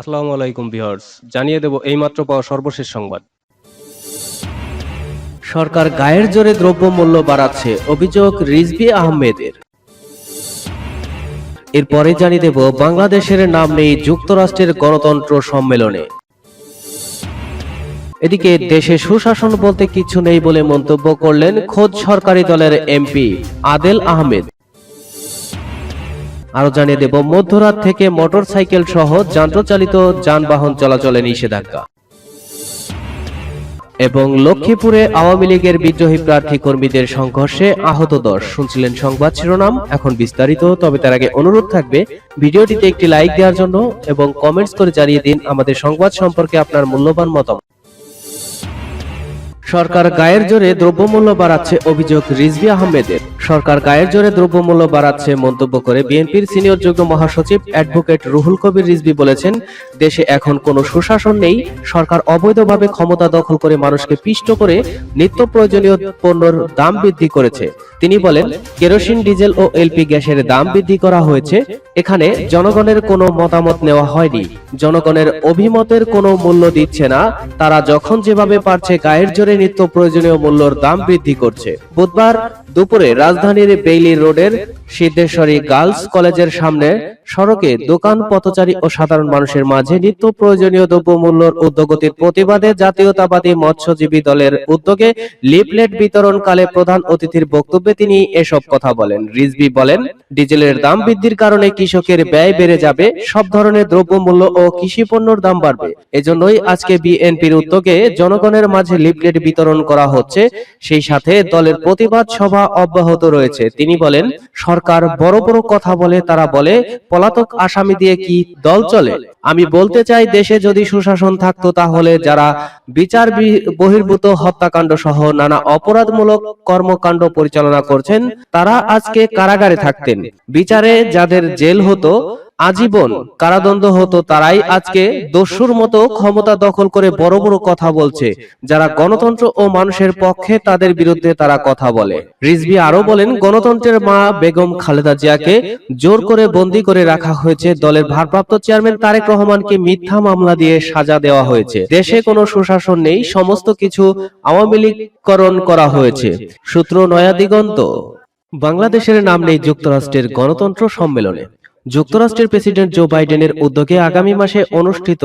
আসসালামু আলাইকুম ভিউয়ার্স, জানিয়ে দেব এইমাত্র পাওয়া সর্বশেষ সংবাদ। সরকার গায়ের জোরে দ্রব্যমূল্য বাড়াচ্ছে, অভিযোগ রিজভি আহমেদের। এরপরে জানিয়ে দেব বাংলাদেশের নাম নেই যুক্তরাষ্ট্রের গণতন্ত্র সম্মেলনে। এদিকে দেশে সুশাসন বলতে কিছু নেই বলে মন্তব্য করলেন খোদ সরকারি দলের এমপি আদেল আহমেদ। আরও জানিয়ে দেব, মধ্যরাত থেকে মোটরসাইকেল সহ যন্ত্রচালিত যানবাহন চলাচলে নিষেধাজ্ঞা। এবং লক্ষ্মীপুরে আওয়ামী লীগের বিদ্রোহী প্রার্থী কর্মীদের সংঘর্ষে আহত দশ। শুনছিলেন সংবাদ শিরোনাম, এখন বিস্তারিত, তবে তার আগে অনুরোধ থাকবে, ভিডিওটিতে একটি লাইক দেওয়ার জন্য এবং কমেন্টস করে জানিয়ে দিন আমাদের সংবাদ সম্পর্কে আপনার মূল্যবান মতামত। সরকার গায়ের জোরে দ্রব্যমূল্য বাড়াচ্ছে অভিযোগ রিজভি আহমেদের। সরকার গায়ের জোরে দ্রব্যমূল্য বাড়াচ্ছে মন্তব্য করে বিএনপির সিনিয়র যুগ্ম মহাসচিব অ্যাডভোকেট রুহুল কবির রিজভি বলেছেন, দেশে এখন কোনো সুশাসন নেই, সরকার অবৈধভাবে ক্ষমতা দখল করে মানুষকে পিষ্ট করে নিত্য প্রয়োজনীয় পণ্যর দাম বৃদ্ধি করেছে। তিনি বলেন, কেরোসিন, ডিজেল ও এলপি গ্যাসের দাম বৃদ্ধি করা হয়েছে, এখানে জনগণের কোনো মতামত নেওয়া হয়নি। জনগণের অভিমতের কোনো মূল্য দিচ্ছে না। তারা যখন যেভাবে পারছে গায়ের জোরে নিত্য প্রয়োজনীয় মূল্যর দাম বৃদ্ধি করছে। বুধবার দুপুরে রাজধানীর বেইলি রোডের সিদ্ধেশ্বরী গার্লস কলেজের সামনে সড়কে দোকান পথচারী ও সাধারণ মানুষের মাঝে নিত্য প্রয়োজনীয় দ্রব্যমূল্যর উদ্যোগতির প্রতিবাদে জাতীয়তাবাদী মৎস্যজীবী দলের উদ্যোগে লিফলেট বিতরণকালে প্রধান অতিথির বক্তব্যে তিনি এসব কথা বলেন। রিজভি বলেন, ডিজেলের দাম বৃদ্ধির কারণে কৃষকের ব্যয় বেড়ে যাবে, সব ধরনের দ্রব্যমূল্য ও কৃষি পণ্যের দাম বাড়বে। এজন্যই আজকে বিএনপির উদ্যোগে জনগণের মাঝে লিফলেট বিতরণ করা হচ্ছে। সেই সাথে দলের প্রতিবাদ সভা অব্যাহত রয়েছে। তিনি বলেন, সরকার বড় বড় কথা বলে, তারা বলে, পলাতক আসামি দিয়ে কি দল চলে? আমি বলতে চাই, দেশে যদি সুশাসন থাকতো তাহলে যারা বিচার বহির্ভূত হত্যাকাণ্ড সহ নানা অপরাধমূলক কর্মকাণ্ড পরিচালনা করছেন, তারা আজকে কারাগারে থাকতেন। বিচারে যাদের জেল হতো আজীবন কারাদণ্ড হতো তারাই আজকে দস্যুর মতো ক্ষমতা দখল করে বড় বড় কথা বলছে। যারা গণতন্ত্র ও মানুষের পক্ষে তাদের বিরুদ্ধে তারা কথা বলে। রিজভি আরও বলেন গণতন্ত্রের মা বেগম খালেদা জিয়াকে জোর করে বন্দী করে রাখা হয়েছে দলের ভারপ্রাপ্ত চেয়ারম্যান তারেক রহমানকে মিথ্যা মামলা দিয়ে সাজা দেওয়া হয়েছে। দেশে কোনো সুশাসন নেই সমস্ত কিছু আওয়ামী লীগকরণ করা হয়েছে। সূত্র নয়া দিগন্ত। বাংলাদেশের নাম নেই যুক্তরাষ্ট্রের গণতন্ত্র সম্মেলনে যুক্তরাষ্ট্রের প্রেসিডেন্ট জো বাইডেনের উদ্যোগে আগামী মাসে অনুষ্ঠিত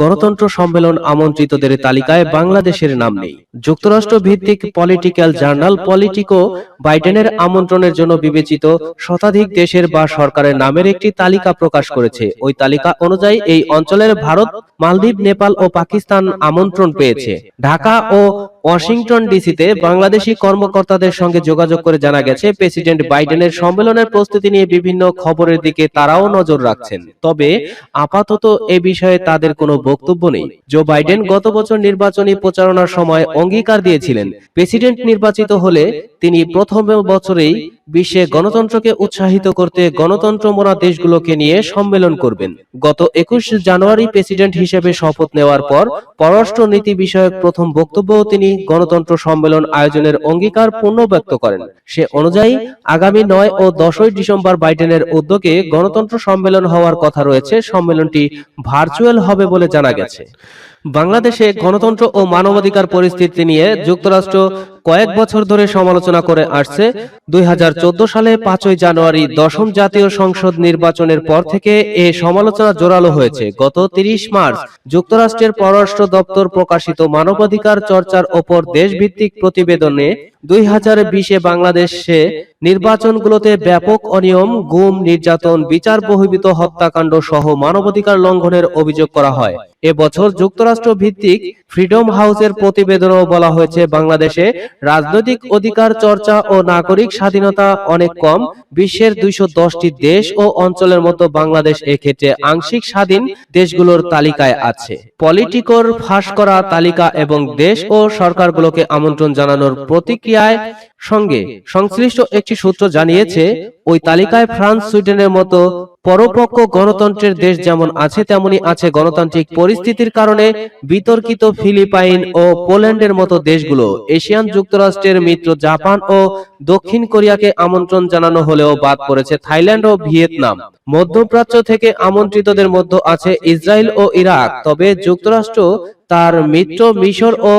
গণতন্ত্র সম্মেলন আমন্ত্রিতদের তালিকায় বাংলাদেশের নাম নেই। যুক্তরাষ্ট্র ভিত্তিক পলিটিক্যাল জার্নাল পলিটিকো বাইডেনের আমন্ত্রণের জন্য বিবেচিত শতাধিক দেশের বা সরকারের নামের একটি তালিকা প্রকাশ করেছে। ওই তালিকা অনুযায়ী এই অঞ্চলের ভারত, মালদ্বীপ, নেপাল ও পাকিস্তান আমন্ত্রণ পেয়েছে। ঢাকা ও ওয়াশিংটন ডিসিতে বাংলাদেশি কর্মকর্তাদের সঙ্গে যোগাযোগ করে জানা গেছে, প্রেসিডেন্ট বাইডেনের সম্মেলনের প্রস্তুতি নিয়ে বিভিন্ন খবরের দিকে তারাও নজর রাখছেন। তবে আপাতত এ বিষয়ে তাদের কোনো বক্তব্য নেই। জো বাইডেন গত বছর নির্বাচনী প্রচারণার সময় অঙ্গীকার দিয়েছিলেন। প্রেসিডেন্ট নির্বাচিত হলে তিনি প্রথম বছরেই বিশ্বে গণতন্ত্রকে উৎসাহিত করতে গণতন্ত্র মোনা দেশগুলোকে নিয়ে সম্মেলন করবেন। গত একুশ জানুয়ারি প্রেসিডেন্ট হিসেবে শপথ নেওয়ার পর পররাষ্ট্র নীতি বিষয়ক প্রথম বক্তব্যও তিনি গণতন্ত্র সম্মেলন আয়োজনের অঙ্গীকার পূর্ণ ব্যক্ত করেন। সে অনুযায়ী আগামী নয় ও দশই ডিসেম্বর বাইডেনের উদ্যোগে গণতন্ত্র সম্মেলন হওয়ার কথা রয়েছে। সম্মেলনটি ভার্চুয়াল হবে বলে জানা গেছে। বাংলাদেশে গণতন্ত্র ও মানবাধিকার পরিস্থিতি নিয়ে যুক্তরাষ্ট্র কয়েক বছর ধরে সমালোচনা করে আসছে। দুই হাজার চোদ্দ সালে পাঁচই জানুয়ারি দশম জাতীয় সংসদ নির্বাচনের পর থেকে এ সমালোচনা জোরালো হয়েছে। গত তিরিশ মার্চ যুক্তরাষ্ট্রের পররাষ্ট্র দপ্তর প্রকাশিত মানবাধিকার চর্চার ওপর দেশভিত্তিক প্রতিবেদনে দুই হাজার বিশে বাংলাদেশে নির্বাচনগুলোতে ব্যাপক অনিয়ম, গুম, নির্যাতন, বিচার বহির্ভূত হত্যাকাণ্ড সহ মানবাধিকার লঙ্ঘনের অভিযোগ করা হয়। এবছর যুক্তরাষ্ট্র ভিত্তিক ফ্রিডম হাউসের প্রতিবেদনেও বলা হয়েছে, বাংলাদেশে রাজনৈতিক অধিকার চর্চা ও নাগরিক স্বাধীনতা অনেক কম, বিশ্বের দুইশো দশটি দেশ ও অঞ্চলের মতো বাংলাদেশ এক্ষেত্রে আংশিক স্বাধীন দেশগুলোর তালিকায় আছে। পলিটিকোর ফাঁস করা তালিকা এবং দেশ ও সরকারগুলোকে আমন্ত্রণ জানানোর প্রতিক্রিয়ায় সঙ্গে সংশ্লিষ্ট একটি সূত্র জানিয়েছে, ওই তালিকায় ফ্রান্স, সুইডেনের মতো পরপক্ষ গণতন্ত্রের দেশ যেমন আছে তেমনি আছে গণতান্ত্রিক পরিস্থিতির কারণে বিতর্কিত ফিলিপাইন ও পোল্যান্ডের মতো দেশগুলো। এশিয়ান যুক্তরাষ্ট্রের মিত্র জাপান ও দক্ষিণ কোরিয়াকে আমন্ত্রণ জানানো হলেও বাদ পড়েছে থাইল্যান্ড ও ভিয়েতনাম। মধ্যপ্রাচ্য থেকে আমন্ত্রিতদের মধ্যে আছে ইসরায়েল ও ইরাক, তবে যুক্তরাষ্ট্র তার মিত্র মিশর ও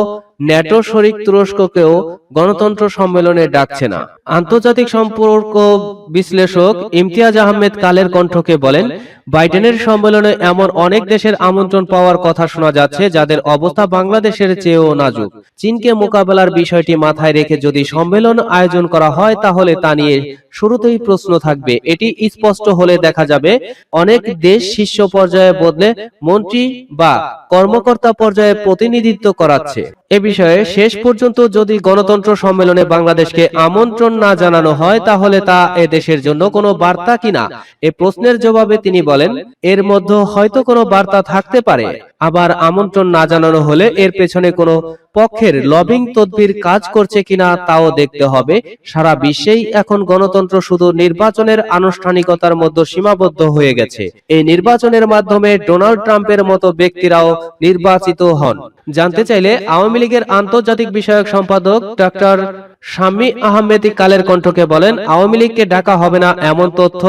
ন্যাটো শরিক তুরস্ককেও গণতন্ত্র সম্মেলনে ডাকছে না। আন্তর্জাতিক সম্পর্ক বিশ্লেষক ইমতিয়াজ আহমেদ কালের কণ্ঠকে বলেন, বাইডেনের সম্মেলনে এমন অনেক দেশের আমন্ত্রণ পাওয়ার কথা শোনা যাচ্ছে যাদের অবস্থা বাংলাদেশের চেয়েও নাজুক। চীনকে মোকাবেলার বিষয়টি মাথায় রেখে যদি সম্মেলন আয়োজন করা হয় তাহলে তা নিয়ে শুরুতেই প্রশ্ন থাকবে, এটি স্পষ্ট হলে দেখা যাবে, অনেক দেশ শীর্ষ পর্যায়ে বদলে মন্ত্রী বা কর্মকর্তা পর্যায়ে প্রতিনিধিত্ব করাচ্ছে। এ বিষয়ে শেষ পর্যন্ত যদি গণতন্ত্র সম্মেলনে বাংলাদেশকে আমন্ত্রণ না জানানো হয়, তাহলে তা এ দেশের জন্য কোনো বার্তা কিনা? এ প্রশ্নের জবাবে তিনি বলেন, এর মধ্যে হয়তো কোনো বার্তা থাকতে পারে। আবার আমন্ত্রণ না জানানো হলে এর পেছনে কোনো পক্ষের লবিং তদবির কাজ করছে কিনা তাও দেখতে হবে। সারা বিশ্বেই এখন গণতন্ত্র শুধু নির্বাচনের আনুষ্ঠানিকতার মধ্যে সীমাবদ্ধ হয়ে গেছে। এই নির্বাচনের মাধ্যমে ডোনাল্ড ট্রাম্পের মতো ব্যক্তিরাও নির্বাচিত হন। জানতে চাইলে আওয়ামী লীগের আন্তর্জাতিক বিষয়ক সম্পাদক ডক্টর শামী আহমেদ কালের কণ্ঠকে বলেন, আওয়ামী লীগকে ডাকা হবে না এমন তথ্য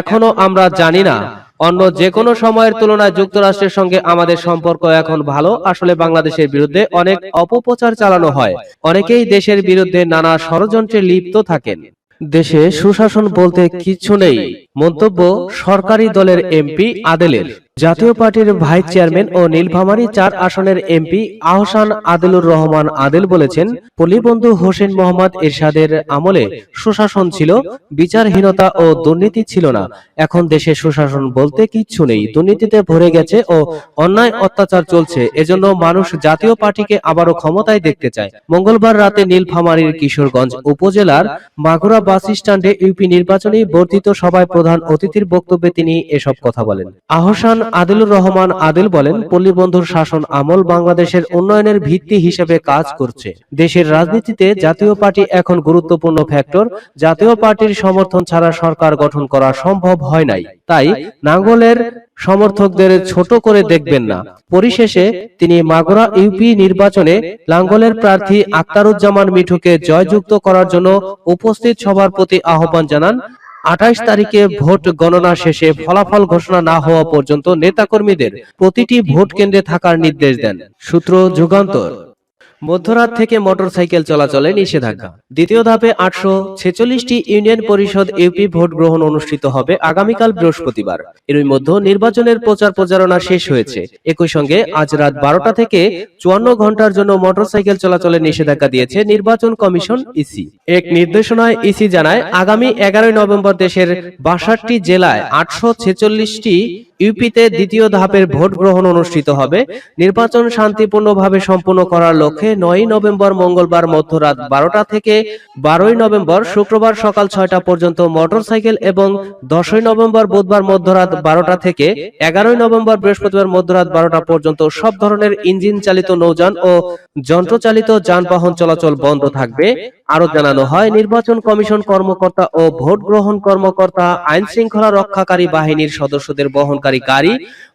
এখনও আমরা জানি না। অন্য যে কোনো সময়ের তুলনায় যুক্তরাষ্ট্রের সঙ্গে আমাদের সম্পর্ক এখন ভালো। আসলে বাংলাদেশের বিরুদ্ধে অনেক অপপ্রচার চালানো হয়। অনেকেই দেশের বিরুদ্ধে নানা ষড়যন্ত্রে লিপ্ত থাকেন। দেশে সুশাসন বলতে কিছু নেই। মন্তব্য, সরকারি দলের এমপি আদেলের। জাতীয় পার্টির ভাইস চেয়ারম্যান ও নীলফামারী চার আসনের এমপি আহসান আদিলুর রহমান আদিল বলেছেন, পল্লীবন্ধু হোসেন মোহাম্মদ এরশাদের আমলে সুশাসন ছিল, বিচারহীনতা ও দুর্নীতি ছিল না। এখন দেশে সুশাসন বলতে কিচ্ছু নেই, দুর্নীতিতে ভরে গেছে ও অন্যায় অত্যাচার চলছে। এজন্য মানুষ জাতীয় পার্টিকে আবারও ক্ষমতায় দেখতে চায়। মঙ্গলবার রাতে নীলফামারীর কিশোরগঞ্জ উপজেলার মাগুরা বাস স্ট্যান্ডে ইউপি নির্বাচনী বর্ধিত সভায় প্রধান অতিথির বক্তব্যে তিনি এসব কথা বলেন। আহসান আদিলুর রহমান আদিল বলেন, পল্লীবন্ধুর শাসন আমল বাংলাদেশের উন্নয়নের ভিত্তি হিসেবে কাজ করছে। দেশের রাজনীতিতে জাতীয় পার্টি এখন গুরুত্বপূর্ণ ফ্যাক্টর। জাতীয় পার্টির সমর্থন ছাড়া সরকার গঠন করা সম্ভব হয় নাই। তাই নাঙ্গলের সমর্থকদের ছোট করে দেখবেন না। পরিশেষে তিনি মাগুরা ইউপি নির্বাচনে লাঙ্গলের প্রার্থী আক্তারুজ্জামান মিঠুকে জয়যুক্ত করার জন্য উপস্থিত সবার প্রতি আহ্বান জানান। আঠাইশ তারিখে ভোট গণনা শেষে ফলাফল ঘোষণা না হওয়া পর্যন্ত নেতাকর্মীদের প্রতিটি ভোট কেন্দ্রে থাকার নির্দেশ দেন। সূত্র যুগান্তর। মধ্যরাত থেকে মোটরসাইকেল চলাচলে নিষেধাজ্ঞা। দ্বিতীয় ধাপে আটশো ছেচল্লিশটি ইউনিয়ন পরিষদ ইউপি ভোট গ্রহণ অনুষ্ঠিত হবে আগামীকাল বৃহস্পতিবার। এরই মধ্যে নির্বাচনের প্রচার প্রচারণা শেষ হয়েছে। একই সঙ্গে আজ রাত বারোটা থেকে চুয়ান্ন ঘণ্টার জন্য মোটরসাইকেল চলাচলে নিষেধাজ্ঞা দিয়েছে নির্বাচন কমিশন ইসি। এক নির্দেশনায় ইসি জানায়, আগামী এগারোই নভেম্বর দেশের বাষট্টি জেলায় আটশো ছেচল্লিশটি ইউপিতে দ্বিতীয় ধাপের ভোট গ্রহণ অনুষ্ঠিত হবে। নির্বাচন শান্তিপূর্ণভাবে সম্পন্ন করার লক্ষ্যে নয় নভেম্বর মঙ্গলবার মধ্যরাত বারোটা থেকে বারোই নভেম্বর শুক্রবার সকাল ছয়টা পর্যন্ত মোটর সাইকেল এবং দশই নভেম্বর বুধবার মধ্যরাত বারোটা থেকে এগারোই নভেম্বর বৃহস্পতিবার মধ্যরাত বারোটা পর্যন্ত সব ধরনের ইঞ্জিন চালিত নৌযান ও যন্ত্রচালিত যানবাহন চলাচল বন্ধ থাকবে। আরও জানানো হয়, নির্বাচন কমিশন কর্মকর্তা ও ভোট গ্রহণ কর্মকর্তা আইন শৃঙ্খলা রক্ষাকারী বাহিনীর সদস্যদের বহনকারী গাড়ি,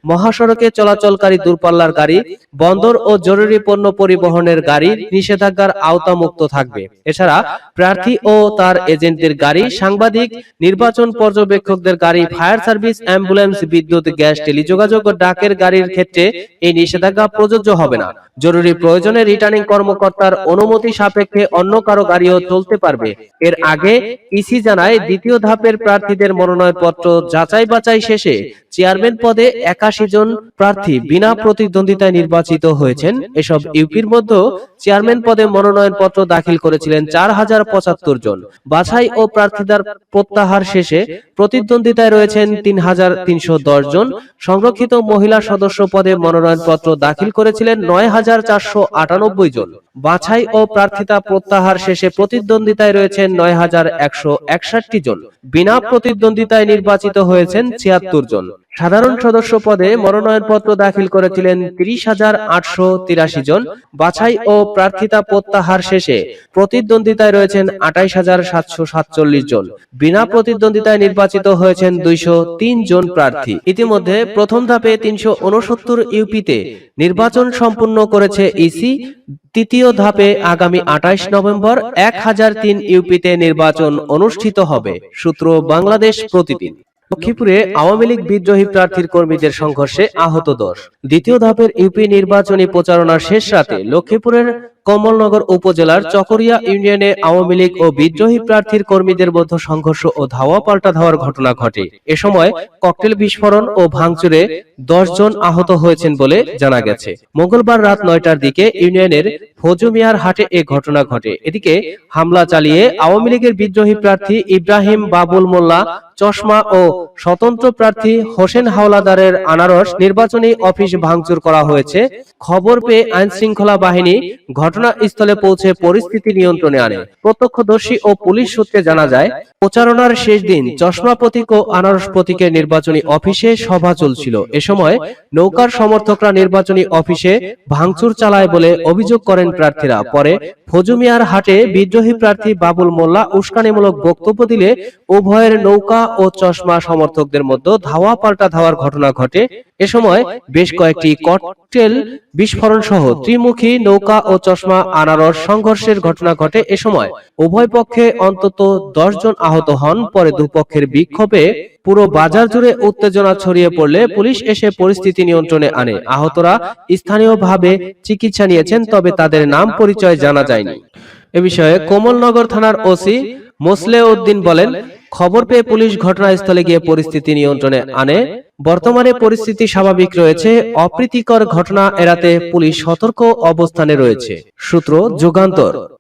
মহাসড়কে চলাচলকারী দূরপাল্লার গাড়ি, বন্দর ও জরুরি পণ্য পরিবহনের গাড়ি নিষেধাজ্ঞার আওতামুক্ত থাকবে। এছাড়া প্রার্থী ও তার এজেন্টদের গাড়ি, সাংবাদিক, নির্বাচন পর্যবেক্ষকদের গাড়ি, ফায়ার সার্ভিস, অ্যাম্বুলেন্স, বিদ্যুৎ, গ্যাস, টেলিযোগাযোগ, ডাকের গাড়ির ক্ষেত্রে এই নিষেধাজ্ঞা প্রযোজ্য হবে না। জরুরি প্রয়োজনে রিটার্নিং কর্মকর্তার অনুমতি সাপেক্ষে অন্য কারও গাড়িও চলতে পারবে। এর আগে ইসি জানায় দ্বিতীয় ধাপের প্রার্থীদের মনোনয়নপত্র যাচাই বাছাই শেষে চেয়ারম্যান পদে একাশি জন প্রার্থী বিনা প্রতিদ্বন্দ্বিতায় নির্বাচিত হয়েছেন। এসব ইউপির মধ্যে চেয়ারম্যান পদে মনোনয়নপত্র দাখিল করেছিলেন চার হাজার পঁচাত্তর জন। বাছাই ও প্রার্থীদের প্রত্যাহার শেষে প্রতিদ্বন্দ্বিতায় রয়েছেন তিন হাজার তিনশো দশ জন। সংরক্ষিত মহিলা সদস্য পদে মনোনয়নপত্র দাখিল করেছিলেন নয় হাজার চারশো আটানব্বই জন। বাছাই ও প্রার্থিতা প্রত্যাহার শেষে প্রতিদ্বন্দ্বিতায় রয়েছেন নয় হাজার একশো একষট্টি জন। বিনা প্রতিদ্বন্দ্বিতায় নির্বাচিত হয়েছেন ছিয়াত্তর জন। সাধারণ সদস্য পদে মনোনয়নপত্র দাখিল করেছিলেন তিরিশ হাজার আটশো তিরাশি জন। বাছাই ও প্রার্থিতা প্রত্যাহার শেষে প্রতিদ্বন্দ্বিতায় রয়েছেন আঠাইশ হাজার সাতশো সাতচল্লিশ জন। বিনা প্রতিদ্বন্দ্বিতায় নির্বাচিত হয়েছেন দুইশো তিন জন প্রার্থী। ইতিমধ্যে প্রথম ধাপে তিনশো উনসত্তর ইউপিতে নির্বাচন সম্পূর্ণ করেছে ইসি। তৃতীয় ধাপে আগামী আঠাইশ নভেম্বর এক হাজার তিন ইউপিতে নির্বাচন অনুষ্ঠিত হবে। সূত্র বাংলাদেশ প্রতিদিন। লক্ষ্মীপুরে আওয়ামী লীগ বিদ্রোহী প্রার্থীর কর্মীদের সংঘর্ষে আহত দশ। দ্বিতীয় ধাপের ইউপি নির্বাচনী প্রচারণার শেষ রাতে লক্ষ্মীপুরের কমলনগর উপজেলার চকরিয়া ইউনিয়নে আওয়ামী লীগ ও বিদ্রোহী প্রার্থীর কর্মীদের মধ্যে সংঘর্ষ ও ধাওয়া পাল্টা ধাওয়ার ঘটনা ঘটে। এ সময় ককটেল বিস্ফোরণ ও ভাঙচুরে দশ জন আহত হয়েছেন বলে জানা গেছে। মঙ্গলবার রাত নয়টার দিকে ইউনিয়নের ফজুমিয়ার হাটে এ ঘটনা ঘটে। এদিকে হামলা চালিয়ে আওয়ামী লীগের বিদ্রোহী প্রার্থী ইব্রাহিম বাবুল মোল্লা চশমা ও স্বতন্ত্র প্রার্থী হোসেন হাওলাদারের আনারস নির্বাচনী অফিস ভাঙচুর করা হয়েছে। খবর পেয়ে আইন শৃঙ্খলা বাহিনী ঘটনাস্থলে পৌঁছে পরিস্থিতি নিয়ন্ত্রণে আনে। প্রত্যক্ষদর্শী ও পুলিশ সূত্রে জানা যায়, প্রচারণার শেষ দিন চশমা প্রতীক ও আনারস প্রতীকের নির্বাচনী অফিসে সভা চলছিল। এ সময় নৌকার সমর্থকরা নির্বাচনী অফিসে ভাঙচুর চালায় বলে অভিযোগ করেন প্রার্থীরা। পরে ফজুমিয়ার হাটে বিদ্রোহী প্রার্থী বাবুল মোল্লা উস্কানিমূলক বক্তব্য দিলে উভয়ের নৌকা ও চশমা সমর্থকদের মধ্যে ধাওয়া পাল্টা ধাওয়ার ঘটনা ঘটে। এ সময় বেশ কয়েকটি ককটেল বিস্ফোরণ সহ ত্রিমুখী নৌকা ও চশমা আনারস সংঘর্ষের ঘটনা ঘটে এ সময়। উভয় পক্ষে অন্তত দশ জন আহত হন, পরে দুপক্ষের বিক্ষোভে পুরো বাজার জুড়ে উত্তেজনা ছড়িয়ে পড়লে পুলিশ এসে পরিস্থিতি নিয়ন্ত্রণে আনে। আহতরা স্থানীয়ভাবে চিকিৎসা নিয়েছেন, তবে তাদের নাম পরিচয় জানা যায়নি। এ বিষয়ে কোমলনগর থানার ওসি মোসলে উদ্দিন বলেন খবর পেয়ে পুলিশ ঘটনাস্থলে গিয়ে পরিস্থিতি নিয়ন্ত্রণে আনে। বর্তমানে পরিস্থিতি স্বাভাবিক রয়েছে। অপ্রীতিকর ঘটনা এড়াতে পুলিশ সতর্ক অবস্থানে রয়েছে। সূত্র যুগান্তর।